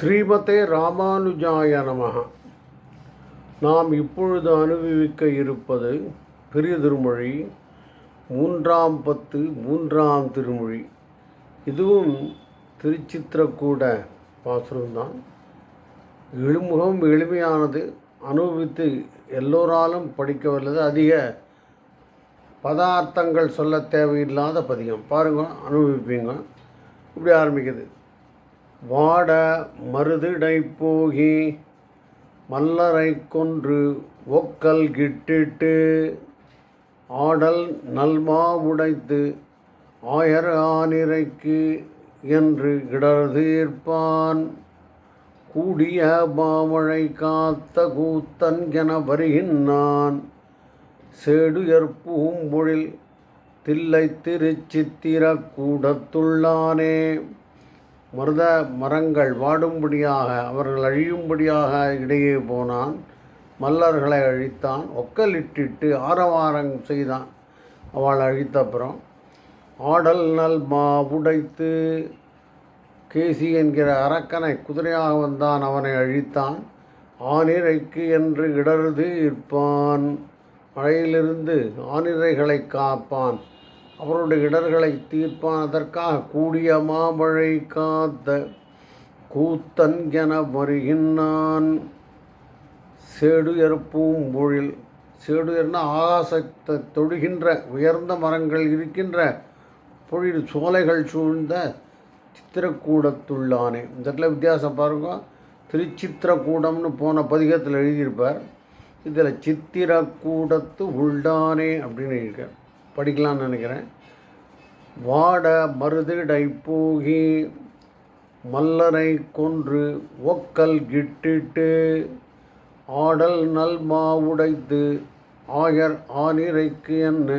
ஸ்ரீமதே ராமானுஜாய நமஹ. நாம் இப்பொழுது அனுபவிக்க இருப்பது பெரிய திருமொழி மூன்றாம் பத்து மூன்றாம் திருமொழி. இதுவும் திருச்சித்திரக்கூட பாசுரம்தான். எழுமுகம் எளிமையானது. அனுபவித்து எல்லோராலும் படிக்க வல்லது. அதிக பதார்த்தங்கள் சொல்ல தேவையில்லாத பதிகம். பாருங்க அனுபவிப்பீங்க. இப்படி ஆரம்பிக்குது. வாட மருதிடை போகி மல்லரை கொன்று ஒக்கல் கிட்டிட்டு ஆடல் நல்மா உடைத்து ஆயர் ஆனிரைக்கு என்று கிடர்தீர்ப்பான் கூடிய பாவழை காத்த கூத்தன் என வருகின்றான். சேடுயர்பூம்பொழில் தில்லை திருச்சித்திர கூடத்துள்ளானே. மருத மரங்கள் வாடும்படியாக அவர்கள் அழியும்படியாக இடையே போனான். மல்லர்களை அழித்தான். ஒக்கலிட்டிட்டு ஆரவாரம் செய்தான். அவள் அழித்தப்புறம் ஆடல் நல் மா உடைத்து கேசி என்கிற அரக்கனை குதிரையாக வந்தான். அவனை அழித்தான். ஆனிரைக்கு என்று இடர்து இருப்பான். மழையிலிருந்து ஆனிரைகளை காப்பான். அவருடைய இடர்களை தீர்ப்பான் அதற்காக கூடிய மாமழை காத்த கூத்தன் என வருகின்றான். சேடுயர் பூம்பொழில் சேடுயர்னா ஆகாசத்தை தொடுகின்ற உயர்ந்த மரங்கள் இருக்கின்ற பொழில் சோலைகள் சூழ்ந்த சித்திரக்கூடத்துள்ளானே. இந்த இடத்துல வித்தியாசம் பாருங்க. திருச்சித்திரக்கூடம்னு போன பதிகத்தில் எழுதியிருப்பார். இதில் சித்திரக்கூடத்து உள்ளானே அப்படின்னு எழுதியிருக்கார். படிக்கலாம்னு நினைக்கிறேன். வாட மருதிடை போகி மல்லரை கொன்று ஒக்கல் கிட்டிட்டு ஆடல் நல் உடைத்து ஆயர் ஆனிரைக்கு என்ன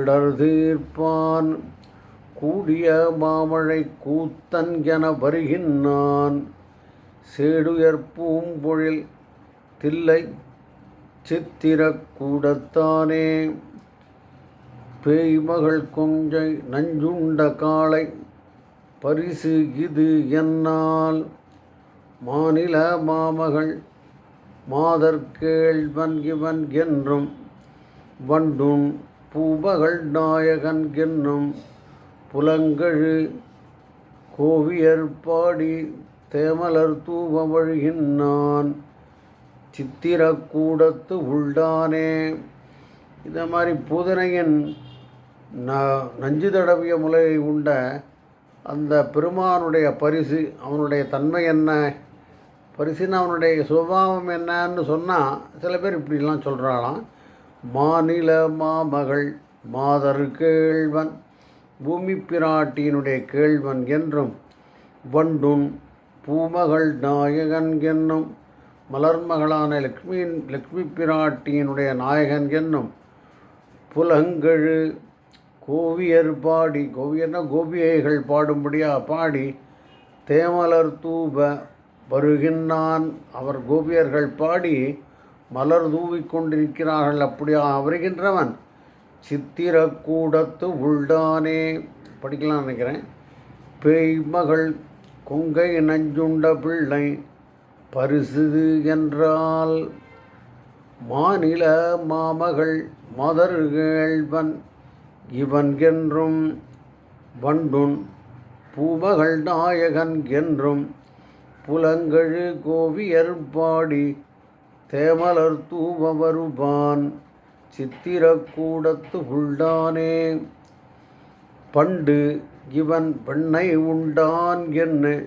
இடர்தீர்ப்பான் கூடிய மாமழை கூத்தன் என வருகின்றான் சேடுயர் பூம்பொழில் தில்லை சித்திரக்கூடத்தானே கூடத்தானே. பேய்மகள் கொஞ்சை நஞ்சுண்ட காளை பரிசு இது என்னால். மாநில மாமகள் மாதர் கேள்வன் இவன் என்றும் வண்டும் பூபகள் நாயகன் என்னும் புலங்கழு கோவியர் பாடி தேமலர் தூவ வழிகின்றான் சித்திரக்கூடத்து உள்ளானே இந்த மாதிரி புதனையின் ந நஞ்சு தடவிய முலையை உண்ட அந்த பெருமானுடைய பரிசு அவனுடைய தன்மை என்ன? பரிசுன்னு அவனுடைய சுபாவம் என்னன்னு சொன்னால் சில பேர் இப்படிலாம் சொல்கிறாளாம் மாநில மாமகள் மாதர் கேழ்வன் பூமி பிராட்டியினுடைய கேழ்வன் என்றும் வண்டுன் பூமகள் நாயகன் என்னும் மலர்மகளான லக்ஷ்மியின் லக்ஷ்மி பிராட்டியினுடைய நாயகன் என்னும் புலங்கழு கோவியர் பாடி கோவியர்னா கோபியைகள் பாடும்படியாக பாடி தேமலர் தூப வருகின்றான். அவர் கோபியர்கள் பாடி மலர் தூவிக் கொண்டிருக்கிறார்கள். அப்படியாக வருகின்றவன் சித்திரக்கூடத்து உள்டானே. படிக்கலாம் நினைக்கிறேன். பேய் மகள் கொங்கை நஞ்சுண்ட பிள்ளை பரிசுது என்றால் மாநில மாமகள் மதர்கள்வன் இவன் என்றும் வண்டுன் பூமகள் நாயகன் என்றும் புலங்கழு கோவியர் பாடி தேமலர் தூவ வருபான் சித்திரக்கூடத்து உள்டானே. பண்டு இவன் பெண்ணை உண்டான் என்ன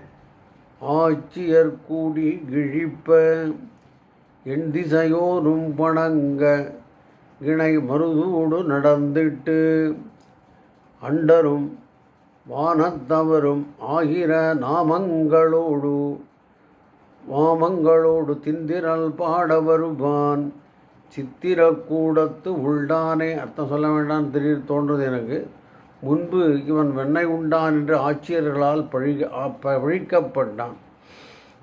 ஆட்சியர் கூடி கிழிப்ப என் திசையோரும் வணங்க இணை மருதூடு நடந்திட்டு அண்டரும் வானத்தவரும் ஆகிற நாமங்களோடு வாமங்களோடு திந்திரல் பாட வருவான். சித்திரக்கூடத்து உள்டானே அர்த்தம் சொல்ல வேண்டாம் திடீர் தோன்றது எனக்கு. முன்பு இவன் வெண்ணை உண்டான் என்று ஆட்சியர்களால் பழிக பழிக்கப்பட்டான்.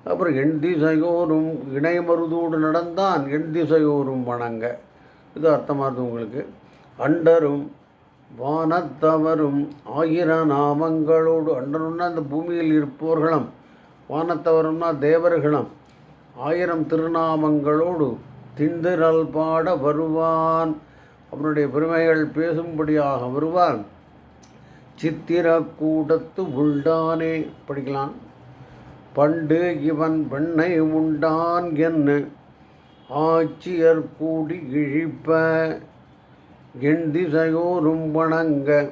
அப்புறம் எண் திசையோரும் இணைமருதோடு நடந்தான் எண் திசையோரும் வணங்க. இது அர்த்தமாகுது உங்களுக்கு. அண்டரும் வானத்தவரும் ஆயிர நாமங்களோடு அண்டருன்னா அந்த பூமியில் இருப்பவர்களும் வானத்தவரும்னா தேவர்களும். ஆயிரம் திருநாமங்களோடு திண்டுரல் பாட வருவான். அவனுடைய பெருமைகள் பேசும்படியாக வருவான். சித்திரக்கூடத்து உண்டானே. படிக்கலாம். பண்டு இவன் பெண்ணை உண்டான் என்ன ஆட்சியர் கூடி இழிப்ப எண் திசையோரும் வணங்க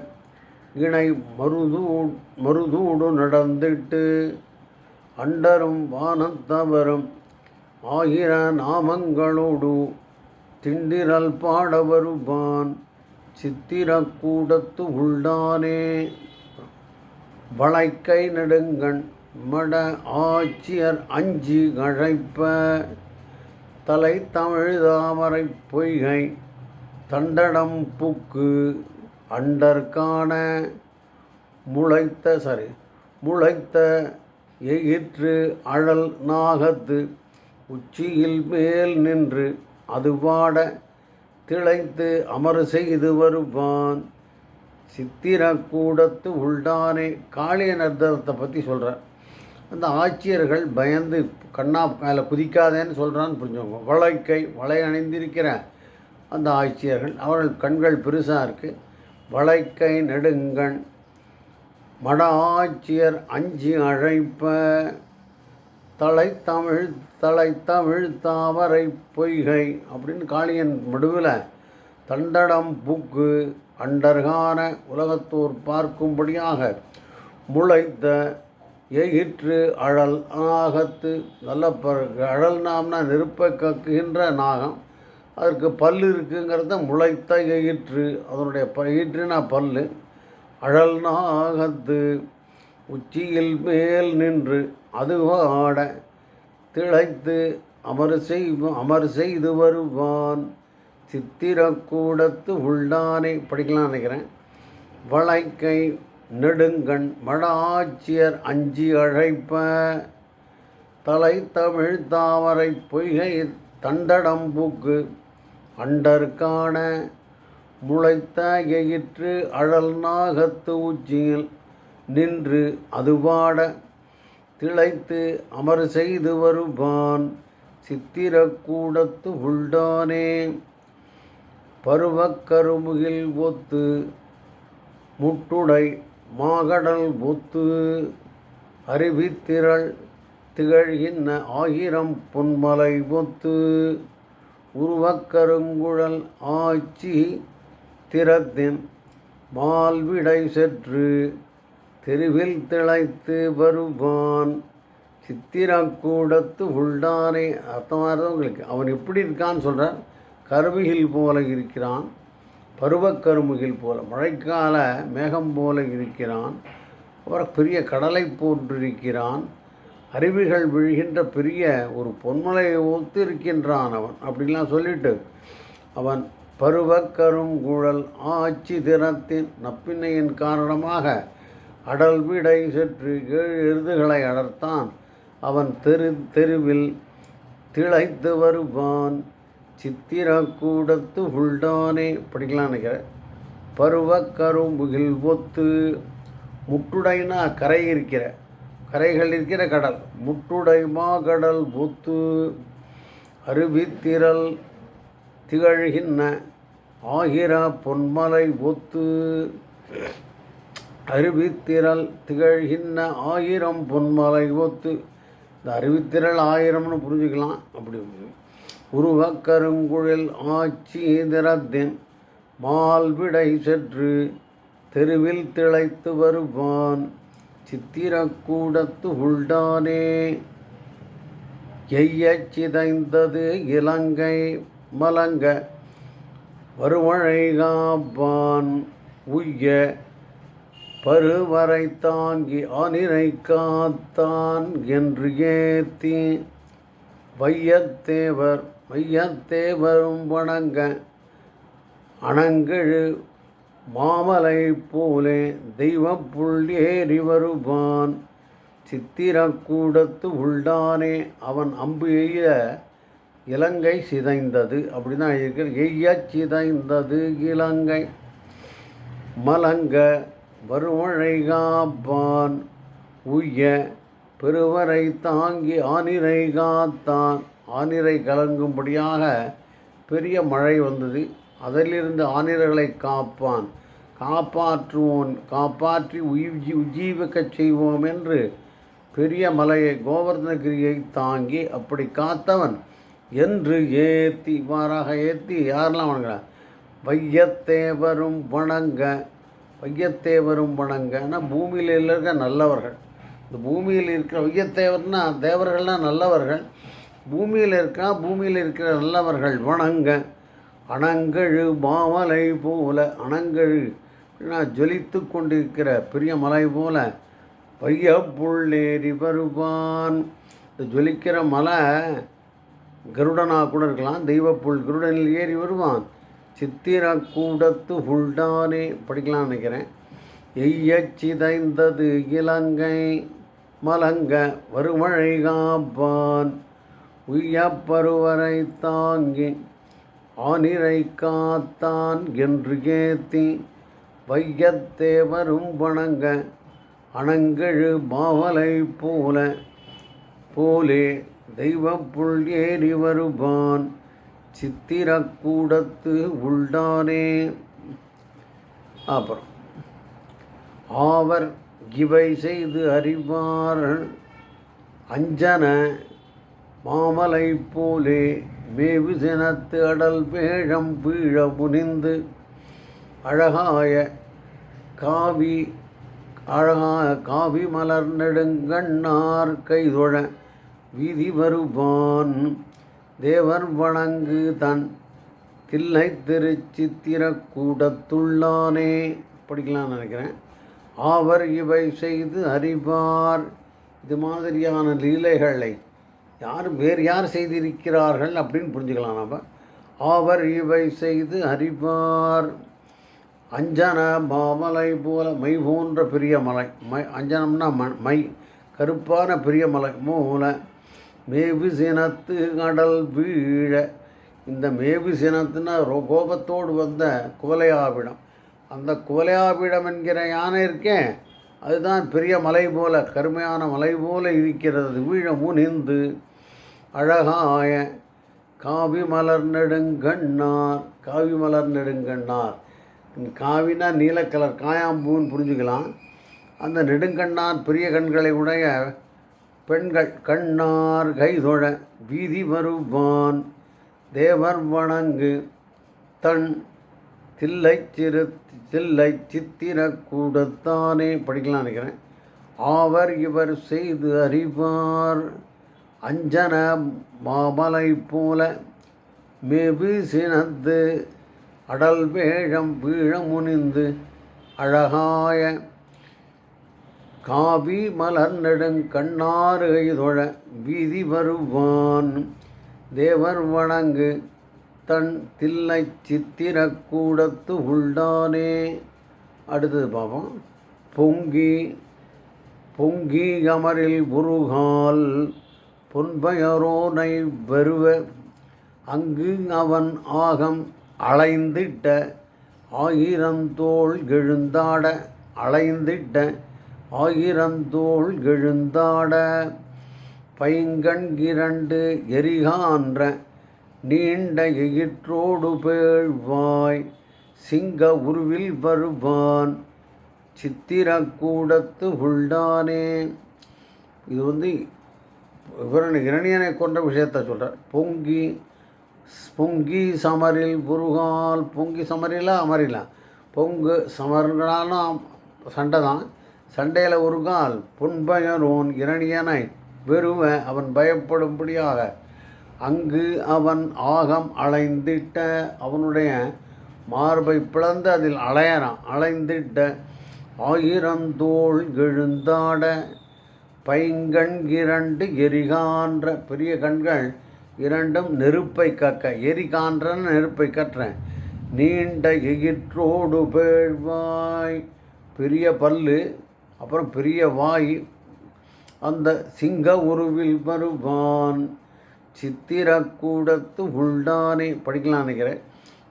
இணை மருதூ மருதூடு நடந்திட்டு அண்டரும் வானத்தவரும் ஆகிர நாமங்களோடு திண்டிரல் பாட வருவான் சித்திரக்கூடத்து உள்ளானே. வளைக்கை நெடுங்கண் மட ஆட்சியர் அஞ்சு அழைப்ப தலை தமிழ் தாமரை பொய்கை தண்டடம் புக்கு அண்டர்கான முளைத்த சரி முளைத்த எயிற்று அழல் நாகத்து உச்சியில் மேல் நின்று அதுபாட திளைத்து அமர் செய்து வருவான். சித்திரக்கூடத்து உள்டானே காளிய நர்த்தனத்தை பற்றி சொல்கிறார் அந்த ஆட்சியர்கள் பயந்து கண்ணா மேலே குதிக்காதேன்னு சொல்கிறான்னு புரிஞ்சுக்கோங்க வளைக்கை வளை அணிந்திருக்கிற அந்த ஆட்சியர்கள் அவர்கள் கண்கள் பெருசாக இருக்குது வளைக்கை நெடுங்கண் மட ஆட்சியர் அஞ்சு அழைப்ப தலைத்தமிழ் தமிழ் தாவரை பொய்கை அப்படின்னு காளியன் மடுவில் தண்டடம் பூக்கு அண்டர்கான உலகத்தோர் பார்க்கும்படியாக முளைத்த எயிற்று அழல் நாகத்து நல்ல ப அழல் நாம்னா நெருப்பை கக்குகின்ற நாகம். அதற்கு பல் இருக்குங்கிறத முளைத்த எயிற்று அதனுடைய ப ஈற்றுனா பல் அழல் நாகத்து உச்சியில் மேல் நின்று அதுவாட திளைத்து அமர் செய் அமர் செய்து வருவான். சித்திரக்கூடத்து உள்ளானை படிக்கலாம் நினைக்கிறேன். வளைக்கை நெடுங்கண் மடாட்சியர் அஞ்சி அழைப்ப தலை தமிழ் தாமரை பொய்கை தண்டடம்பூக்கு அண்டற்கான முளைத்த எயிற்று அழல் நாகத்து உச்சியில் நின்று அதுபாட திளைத்து அமர் செய்து வருவான் சித்திரக்கூடத்து உள்டானே. பருவக்கருமுகில் ஒத்து முட்டுடை மாகடல் முத்து அறிவித்திரள் திகழ்கின்ற ஆயிரம் பொன்மலை ஒத்து உருவக்கருங்குழல் ஆட்சி திறத்தின் மால்விடை செற்று தெருவில் திளைத்து வருவான். சித்திரக்கூடத்து உள்ளானே அர்த்தமாக உங்களுக்கு அவன் எப்படி இருக்கான்னு சொல்கிறார் கருவியில் போல இருக்கிறான். பருவக்கருமுகில் போல மழைக்கால மேகம் போல இருக்கிறான். அவர் பெரிய கடலை போன்றிருக்கிறான். அருவிகள் விழுகின்ற பெரிய ஒரு பொன்மலையை ஒத்து இருக்கின்றான் அவன். அப்படிலாம் சொல்லிட்டு அவன் பருவக்கருங்குழல் ஆட்சி திறத்தின் நப்பின்னையின் காரணமாக அடல் விடை சற்று ஏழு எருதுகளை அடர்த்தான். அவன் தெரு தெருவில் திளைத்து வருவான். சித்திரக்கூடத்து உள்டானே படிக்கலாம் நினைக்கிறேன். பருவக்கரும்புகில் ஒத்து முட்டுடைனா கரை இருக்கிற கரைகள் இருக்கிற கடல். முட்டுடை கடல் ஒத்து அருவித்திரல் திகழ்கின்ற ஆகிர பொன்மலை ஒத்து அருவித்திரள் திகழ்கின்ற ஆயிரம் பொன்மலை ஒத்து. இந்த அருவித்திரள் ஆயிரம்னு புரிஞ்சுக்கலாம். அப்படி உருவக்கருங்குழல் ஆட்சி திறத்தின் மால்விடை சென்று தெருவில் திளைத்து வருவான். சித்திரக்கூடத்து உள்டானே எய்யச் சிதைந்தது இலங்கை மலங்க வருமழை காப்பான். உய்ய பருவரை தாங்கி அனிரை காத்தான் என்று ஏத்தி வையத்தேவர் வையத்தேவரும் வணங்க. அணங்கழு மாமலை போலே தெய்வப்புள் ஏறி வருவான். சித்திரக்கூடத்து உள்டானே அவன் அம்பு எய்ய இலங்கை சிதைந்தது. அப்படிதான் எழுதியிருக்கிறது எய்ய சிதைந்தது இலங்கை. மலங்க வருமழை காப்பான். உய்ய பெருவரை தாங்கி ஆனிரை காத்தான். ஆனிரை கலங்கும்படியாக பெரிய மழை வந்தது. அதிலிருந்து ஆனிரர்களை காப்பான். காப்பாற்றுவோன் காப்பாற்றி உயிர்ஜி உஜீவிக்கச் செய்வோம் என்று பெரிய மலையை கோவர்தனகிரியை தாங்கி அப்படி காத்தவன் என்று ஏத்தி இவ்வாறாக ஏத்தி யாரெல்லாம் வணங்குறான் வையத்தேவரும் வணங்க வையத்தேவரும் வணங்கன்னா பூமியில் இருக்க நல்லவர்கள். இந்த பூமியில் இருக்கிற வையத்தேவர்னா தேவர்கள்னால் நல்லவர்கள். பூமியில் இருக்கா? பூமியில் இருக்கிற நல்லவர்கள் வணங்க. அணங்கழு மாமலை போல அணங்கழு அப்படின்னா ஜொலித்து கொண்டிருக்கிற பெரிய மலை போல பையப்புள்ளேறி வருவான். இந்த ஜொலிக்கிற மலை கருடனாக கூட இருக்கலாம் தெய்வப்புல் கருடனில் ஏறி வருவான். சித்திர கூடத்து புல்டானே படிக்கலாம் நினைக்கிறேன். எய்யச் சிதைந்தது இலங்கை மலங்க வருமழை காப்பான். உய்யப்பருவரை தாங்கி ஆனிரை காத்தான் என்று ஏத்தி வையத்தேவரும் வணங்க அணங்கெழு மாவலை போல போலே தெய்வப்புள் ஏறி வருவான் சித்திரக்கூடத்து உள்டானே அப்புறம் ஆவர் இவை செய்து அறிவார் அஞ்சன மாமலை போலே மேவு சினத்து அடல் பேழம் பீழ முனிந்து அழகாய காவி அழகாய காவி மலர் நெடுங்கண்ணார் கைதொழ வீதி வருவான். தேவர் வணங்கு தன் தில்லை திருச்சித்திரக்கூடத்துள்ளானே படிக்கலாம்னு நினைக்கிறேன். ஆவர் இவை செய்து அறிவார். இது மாதிரியான லீலைகளை யார் வேறு யார் செய்திருக்கிறார்கள் அப்படின்னு புரிஞ்சுக்கலாம் நாம். அவர் இவை செய்து அறிவார். அஞ்சன மாமலை போல மை போன்ற பெரிய மலை. மை அஞ்சனம்னா ம மை கருப்பான பெரிய மலை மூல மேவு சினத்து கடல் வீழ. இந்த மேவு சினத்துனா கோபத்தோடு வந்த குவலையாவிடம். அந்த குவலையாவிடம் என்கிற யானை இருக்கேன் அதுதான் பெரிய மலை போல கருமையான மலை போல இருக்கிறது. வீழமும் நின்று அழகாய காவி மலர் நெடுங்கண்ணார் காவி மலர் நெடுங்கண்ணார். காவினா நீல கலர் காயாம்பூன்னு புரிஞ்சுக்கலாம். அந்த நெடுங்கண்ணார் பெரிய கண்களை உடைய பெண்கள் கண்ணார் கைதொழ வீதி வருவான் தேவர் வணங்கு தன் தில்லை திரு தில்லை சித்திர கூடத்தானே படிக்கலாம் நினைக்கிறேன். ஆவர் இவர் செய்து அறிவார். அஞ்சன மாமலை போல மேவு சினந்து அடல் வேழம் வீழ முனிந்து அழகாய காவி மலர் நெடுங்கண்ணாறு கைதொழ வீதி வருவான். தேவர் வணங்கு தன் தில்லை சித்திரக்கூடத்து உள்ளானே அடுத்தது பார்ப்போம் பொங்கி பொங்கி அமரில் உருகால் பொன்பயரோனை வருவ அங்கு அவன் ஆகம் அலைந்திட்ட ஆயிரந்தோள் எழுந்தாட அலைந்திட்ட ஆயிரந்தோள் எழுந்தாட பைங்கண் இரண்டு எரிகான்ற நீண்ட எயிற்றோடு பேழ்வாய் சிங்க உருவில் வருவான் சித்திரக்கூடத்து உள்டானே இது வந்து இவரன் இரணியனை கொண்ட விஷயத்தை சொல்கிறார் பொங்கி பொங்கி சமரில் புருகால் பொங்கி சமரிலா அமரிலாம் பொங்கு சமர்களாலும் சண்டை தான். சண்டையில் ஒரு கால் புன்பயரோன் இரணியனை வெறுவன் அவன் பயப்படும்படியாக அங்கு அவன் ஆகம் அலைந்திட்ட அவனுடைய மார்பை பிளந்து அதில் அலையறான். அலைந்திட்ட ஆயிரந்தோள் எழுந்தாட பைங்கண் இரண்டு எரிகான்ற பெரிய கண்கள் இரண்டும் நெருப்பை கக்க எரிகான்றன்னு நெருப்பை கற்றேன் நீண்ட எயிற்றோடு பேழ்வாய் பெரிய பல்லு அப்புறம் பெரிய வாய் அந்த சிங்க உருவில் வருவான். சித்திரக்கூடத்து உள்டானே படிக்கலாம் நினைக்கிறேன்.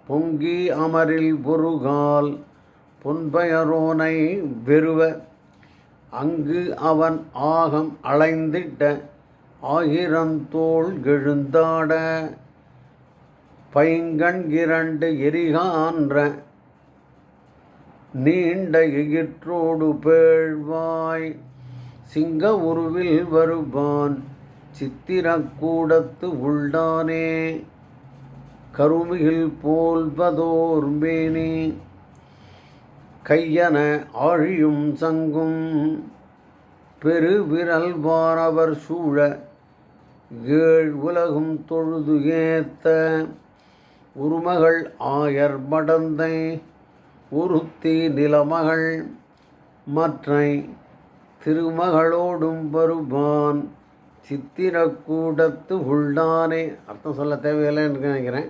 பொங்கி அமரில் பொருகால் பொன்பயரோனை வெறுவ அங்கு அவன் ஆகம் அலைந்திட்ட ஆயிரந்தோள் எழுந்தாட பைங்கண் இரண்டு எரிகான்ற நீண்ட எகிற்றோடு பேழ்வாய் சிங்க உருவில் வருவான். சித்திரக்கூடத்து உள்ளானே கருமிகில் போல்வதோர் மேனி கையன ஆழியும் சங்கும் பெருவிரல் வானவர் சூழ ஏழ் உலகும் தொழுது ஏத்த உருமகள் ஆயர் மடந்தை உருத்தி நிலமகள் மற்றை திருமகளோடும் வருவான். சித்திரக்கூடத்து உள்ளானே அர்த்தம் சொல்ல தேவையில்லைன்னு நினைக்கிறேன்.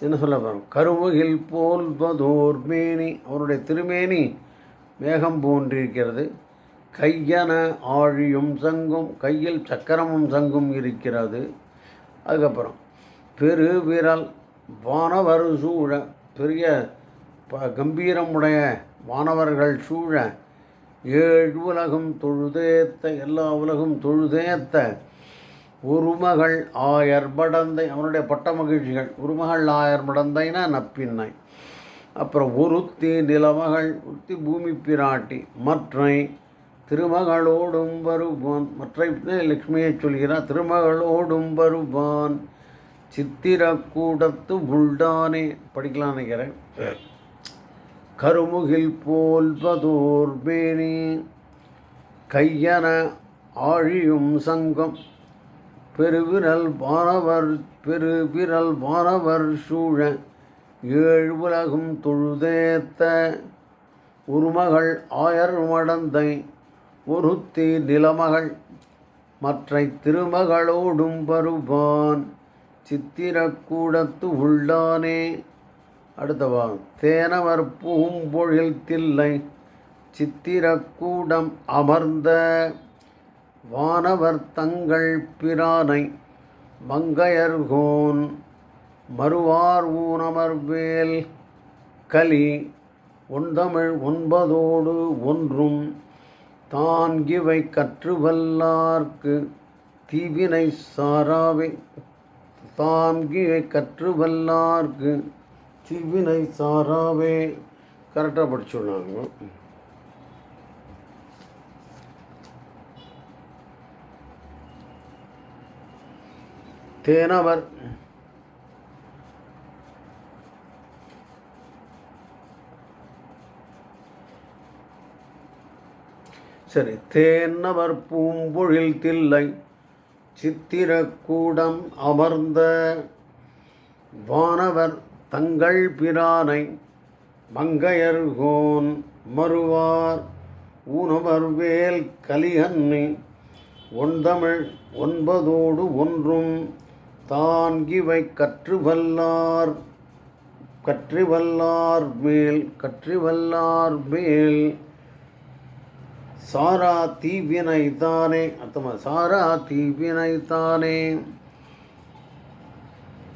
என்ன சொல்ல போகிறோம் கருமுகில் போல் மேனி. அவருடைய திருமேனி மேகம் போன்றிருக்கிறது. கையன ஆழியும் சங்கும் கையில் சக்கரமும் சங்கும் இருக்கிறது. அதுக்கப்புறம் பெருவிரல் வானவர் சூழ பெரிய ப கம்பீரமுடைய வானவர்கள் சூழ ஏழு உலகம் தொழுதேத்த எல்லா உலகம் தொழுதேத்த. உருமகள் ஆயர் படந்தை அவனுடைய பட்ட மகிழ்ச்சிகள். உருமகள் ஆயர் படந்தைனா நப்பின்னை. அப்புறம் ஒருத்தி நிலமகள் ஒருத்தி பூமி பிராட்டி. மற்றை திருமகளோடும் வருவான். மற்றை லக்ஷ்மியை சொல்கிறார் திருமகளோடும் வருவான். சித்திரக்கூடத்து புல்டானே படிக்கலாம் நினைக்கிறேன். கருமுகில் போல்வதோர்பேணி கையன ஆழியும் சங்கம். பெருவிரல் பாரவர் பெருவிரல் பாரவர் சூழ ஏழு உலகும் தொழுதேத்த உருமகள் ஆயர் மடந்தை ஒருத்தி நிலமகள் மற்றை திருமகளோடும் வருவான். சித்திரக்கூடத்து உள்ளானே அடுத்தவா தேனவர் பூம்பொழில் தில்லை சித்திரக்கூடம் அமர்ந்த வானவர் தங்கள் பிரானை மங்கையர்கோன் மறுவார் ஊனமர்வேல் கலி ஒன்தமிழ் ஒன்பதோடு ஒன்றும் தான் இவை கற்றுவல்லார்க்கு தீவினை சாராவை தான்கிவை கற்றுவல்லார்க்கு தீவினை சாராவே. கரெக்டாக படிச்சுடுறாங்க தேனவர். சரி தேனவர் பூம்பொழில் தில்லை. சித்திரக்கூடம் அமர்ந்த வானவர் தங்கள் பிரானை மங்கையர்கோன் மறுவார். ஊனமர்வேல் கலிகன்னி ஒன்தமிழ் ஒன்பதோடு ஒன்றும் தான்கிவை கற்றுவல்லார் கற்றிவல்லார் மேல் கற்றுவல்லார் மேல். சாரா தீவினை தானே அத்தமா சாரா தீவினை தானே